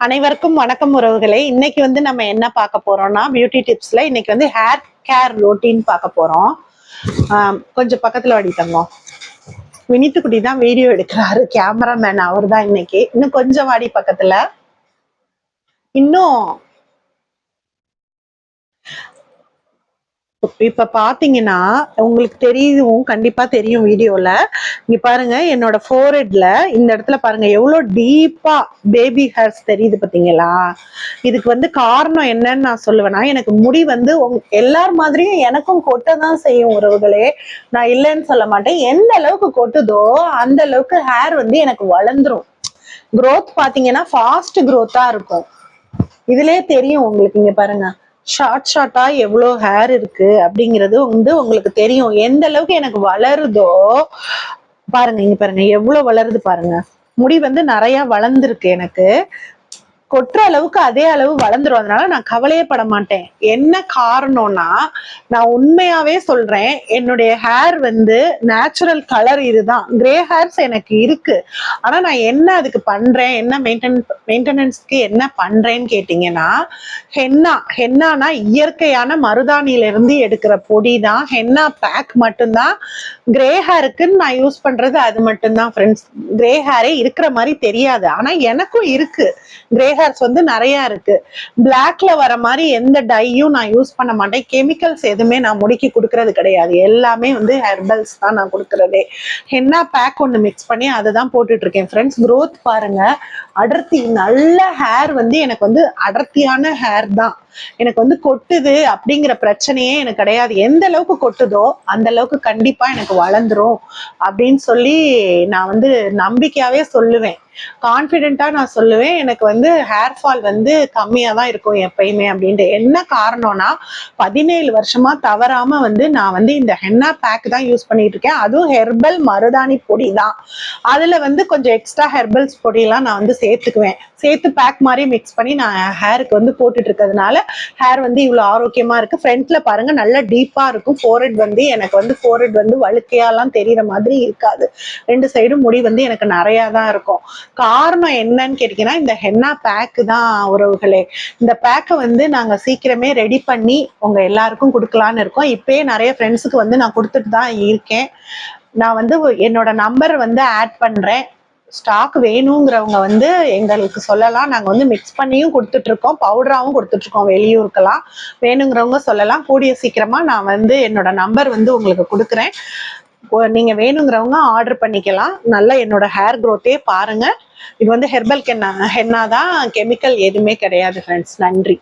அனைவருக்கும் வணக்கம் உறவுகளே. இன்னைக்கு வந்து நம்ம என்ன பார்க்க போறோம்னா பியூட்டி டிப்ஸ்ல இன்னைக்கு வந்து ஹேர் கேர் ரொட்டீன் பார்க்க போறோம். கொஞ்சம் பக்கத்துல வாடி தங்கம் வினித்துக்குடி தான் வீடியோ எடுக்கிறாரு கேமராமேன் அவர் தான் இன்னைக்கு. இன்னும் கொஞ்சம் வாடி பக்கத்துல. இன்னும் இப்ப பாத்தீங்கன்னா உங்களுக்கு தெரியும் கண்டிப்பா தெரியும் வீடியோல. இங்க பாருங்க என்னோட ஃபோர்ஹெட்ல இந்த இடத்துல பாருங்க எவ்வளவு டீப்பா பேபி ஹேர்ஸ் தெரியுது பாத்தீங்களா? இதுக்கு வந்து காரணம் என்னன்னு நான் சொல்லுவேன்னா எனக்கு முடி வந்து எல்லார் மாதிரியும் எனக்கும் கொட்ட தான் செய்யும் உறவுகளே. நான் இல்லைன்னு சொல்ல மாட்டேன். எந்த அளவுக்கு கொட்டுதோ அந்த அளவுக்கு ஹேர் வந்து எனக்கு வளர்ந்துரும். க்ரோத் பாத்தீங்கன்னா ஃபாஸ்ட் க்ரோத்தா இருக்கும். இதுலயே தெரியும் உங்களுக்கு இங்க பாருங்க. ஷார்ட் ஷார்ட்டா எவ்வளோ ஹேர் இருக்கு அப்படிங்கிறது வந்து உங்களுக்கு தெரியும். எந்த அளவுக்கு எனக்கு வளருதோ பாருங்க இங்க பாருங்க எவ்வளவு வளருது பாருங்க. முடி வந்து நிறைய வளர்ந்துருக்கு எனக்கு. கொட்டுற அளவுக்கு அதே அளவு வளர்ந்துரும். அதனால நான் கவலையே பட மாட்டேன். என்ன காரணம்னா நான் உண்மையாவே சொல்றேன் என்னுடைய ஹேர் வந்து நேச்சுரல் கலர் இதுதான். கிரே ஹேர்ஸ் எனக்கு இருக்கு. ஆனா நான் என்ன அதுக்கு பண்றேன் என்ன மெயின்டென் மெயின்டெனன்ஸ்க்கு என்ன பண்றேன்னு கேட்டீங்கன்னா ஹென்னா ஹென்னானா இயற்கையான மருதாணியில இருந்து எடுக்கிற பொடி தான் ஹென்னா பேக் மட்டும்தான் கிரே ஹேருக்குன்னு நான் யூஸ் பண்றது அது மட்டும்தான் ஃப்ரெண்ட்ஸ் கிரே ஹேரே இருக்கிற மாதிரி தெரியாது. ஆனா எனக்கும் இருக்கு. கிரே ஹேர்ஸ் வந்து நிறைய இருக்கு. பிளாக்ல வர மாதிரி எந்த டையும் நான் யூஸ் பண்ண மாட்டேன். கெமிக்கல்ஸ் எதுவுமே நான் முடிக்கி கொடுக்கறது கிடையாது. எல்லாமே வந்து ஹெர்பல்ஸ் தான் நான் கொடுக்கறதே. என்ன பேக் ஒன்று மிக்ஸ் பண்ணி அதை தான் போட்டுட்டு இருக்கேன் ஃப்ரெண்ட்ஸ் க்ரோத் பாருங்க. அடர்த்தி நல்ல ஹேர் வந்து எனக்கு வந்து அடர்த்தியான ஹேர் தான். எனக்கு வந்து கொட்டுது அப்படிங்கிற பிரச்சனையே எனக்கு கிடையாது. எந்த அளவுக்கு கொட்டுதோ அந்த அளவுக்கு கண்டிப்பா எனக்கு வளர்ந்துரும் அப்படின்னு சொல்லி நான் வந்து நம்பிக்கையாவே சொல்லுவேன். கான்ஃபிடென்ட்டா நான் சொல்லுவேன். எனக்கு வந்து ஹேர் ஃபால் வந்து கம்மியா தான் இருக்கும் எப்பயுமே அப்படின்ட்டு. என்ன காரணம்னா பதினேழு வருஷமா தவறாம வந்து நான் வந்து இந்த ஹென்னா பேக் தான் யூஸ் பண்ணிட்டு இருக்கேன். அதுவும் ஹெர்பல் மருதாணி பொடி தான் அதுல வந்து கொஞ்சம் எக்ஸ்ட்ரா ஹெர்பல்ஸ் பொடியெல்லாம் நான் வந்து சேர்த்துக்குவேன். சேர்த்து பேக் மாதிரி மிக்ஸ் பண்ணி நான் ஹேருக்கு வந்து போட்டுட்டு இருக்கிறதுனால ஹேர் வந்து இவ்வளோ ஆரோக்கியமா இருக்கு. ஃப்ரண்ட்ல பாருங்க நல்லா டீப்பா இருக்கும். ஃபோர்ஹெட் வந்து எனக்கு வந்து ஃபோர்ஹெட் வந்து வழுக்கையாலாம் தெரியற மாதிரி இருக்காது. ரெண்டு சைடும் முடி வந்து எனக்கு நிறைய தான் இருக்கும். காரணம் என்னன்னு கேட்டீங்கன்னா இந்த ஹென்னா பேக்கு தான் உறவுகளே. இந்த பேக்கை வந்து நாங்கள் சீக்கிரமே ரெடி பண்ணி உங்க எல்லாருக்கும் கொடுக்கலான்னு இருக்கோம். இப்பயே நிறைய ஃப்ரெண்ட்ஸுக்கு வந்து நான் கொடுத்துட்டு தான் இருக்கேன். நான் வந்து என்னோட நம்பர் வந்து ஆட் பண்றேன். ஸ்டாக் வேணுங்கிறவங்க வந்து எங்களுக்கு சொல்லலாம். நாங்கள் வந்து மிக்ஸ் பண்ணியும் கொடுத்துட்ருக்கோம். பவுடராகவும் கொடுத்துட்ருக்கோம். வெளியூருக்கெல்லாம் வேணுங்கிறவங்க சொல்லலாம். கூடிய சீக்கிரமாக நான் வந்து என்னோட நம்பர் வந்து உங்களுக்கு கொடுக்குறேன். நீங்கள் வேணுங்கிறவங்க ஆர்டர் பண்ணிக்கலாம். நல்லா என்னோட ஹேர் க்ரோத்தே பாருங்கள் இது வந்து ஹெர்பல் கென்னா ஹென்னா தான். கெமிக்கல் எதுவுமே கிடையாது ஃப்ரெண்ட்ஸ் நன்றி.